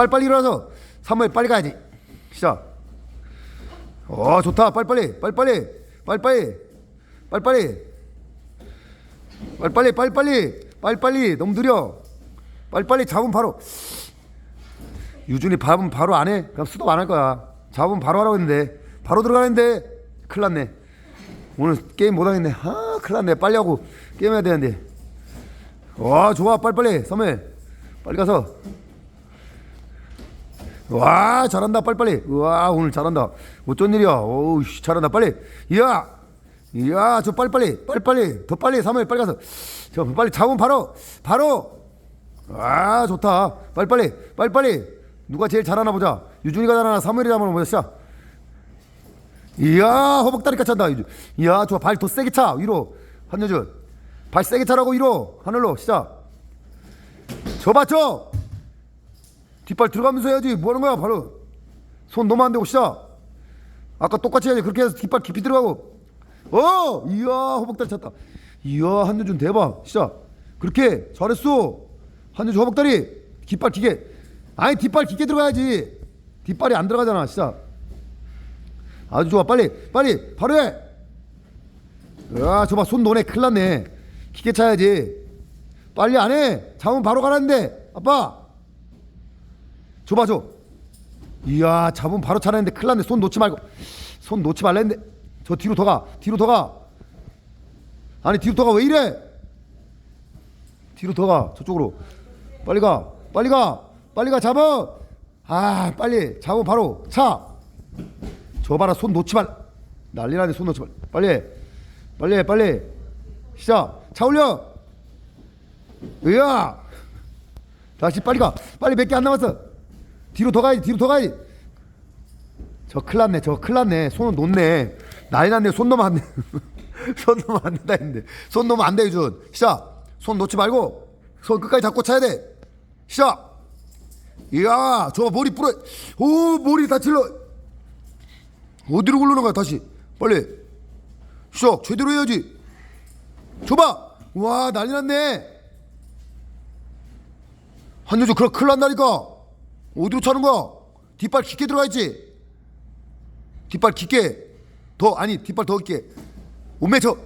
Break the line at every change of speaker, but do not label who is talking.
빨리빨리 일어나서 3월 빨리 가야지. 시작. 어 좋다. 빨리빨리 빨리빨리 빨리빨리 빨리빨리. 빨리빨리 빨리빨리 빨리빨리. 너무 느려. 빨리빨리 잡으면 바로. 유준이 밥은 바로 안 해? 그럼 수도 안 할 거야. 잡으면 바로 하라고 했는데. 바로 들어가는데 큰일 났네. 오늘 게임 못 하겠네. 아 큰일 났네. 빨리 하고 게임 해야 되는데. 와 좋아. 빨리빨리. 서멜 빨리 가서 와 잘한다 빨리빨리. 와 오늘 잘한다. 어쩐 일이야? 오우 씨, 잘한다 빨리. 이야 이야 저 빨리빨리 빨리빨리. 더 빨리 3일 빨리 가서. 저 빨리 잡으면 바로 바로. 와 좋다. 빨리빨리 빨리빨리. 누가 제일 잘하나 보자. 유준이가 잘하나 3일이 잘하나 보자 시작. 이야 허벅다리 까찬다 유준. 이야 좋아. 발 더 세게 차 위로. 한여준. 발 세게 차라고 위로. 하늘로 시작. 저 맞죠 뒷발 들어가면서 해야지. 뭐 하는 거야 바로. 손 너무 안 대고 시작. 아까 똑같이 해야지. 그렇게 해서 뒷발 깊이 들어가고. 어! 이야 허벅다리 찼다. 이야 한여준 대박. 시작. 그렇게 잘했어. 한여준 허벅다리. 뒷발 기게. 아니 뒷발 깊게 들어가야지. 뒷발이 안 들어가잖아. 시작. 아주 좋아. 빨리 빨리. 바로 해. 야, 저봐. 손 노네 큰일 났네. 기계 차야지. 빨리 안해. 잡으면 바로 가라는데. 아빠 줘봐 줘. 이야 잡으면 바로 차라는데 큰일 났네. 손 놓지 말고. 손 놓지 말라 했는데. 저 뒤로 더 가. 뒤로 더 가. 아니 뒤로 더 가. 왜 이래? 뒤로 더 가. 저쪽으로. 빨리 가. 빨리 가. 빨리 가. 잡아. 아 빨리. 잡으면 바로 차. 저 봐라. 손 놓지 말. 난리 나네. 손 놓지 말. 빨리 해. 빨리 해. 빨리. 시작. 차 올려. 으야 다시 빨리 가. 빨리 몇 개 안 남았어 뒤로 더 가야지 뒤로 더 가야지 저 큰일 났네 저 큰일 났네. 손은 놓네. 난리 났네 손 놓으면 안돼. 손 놓으면 안 된다 했는데. 손 놓으면 안돼 유준. 시작. 손 놓지 말고 손 끝까지 잡고 차야 돼. 시작. 이야 저 머리 뿌려 오 머리 다칠러. 어디로 굴러는 거야 다시. 빨리. 시작. 제대로 해야지. 줘봐. 와 난리 났네. 한여주 그럼 큰일 난다니까 어디로 차는 거야 뒷발 깊게 들어가 있지. 뒷발 깊게. 더 아니 뒷발 더 깊게. 저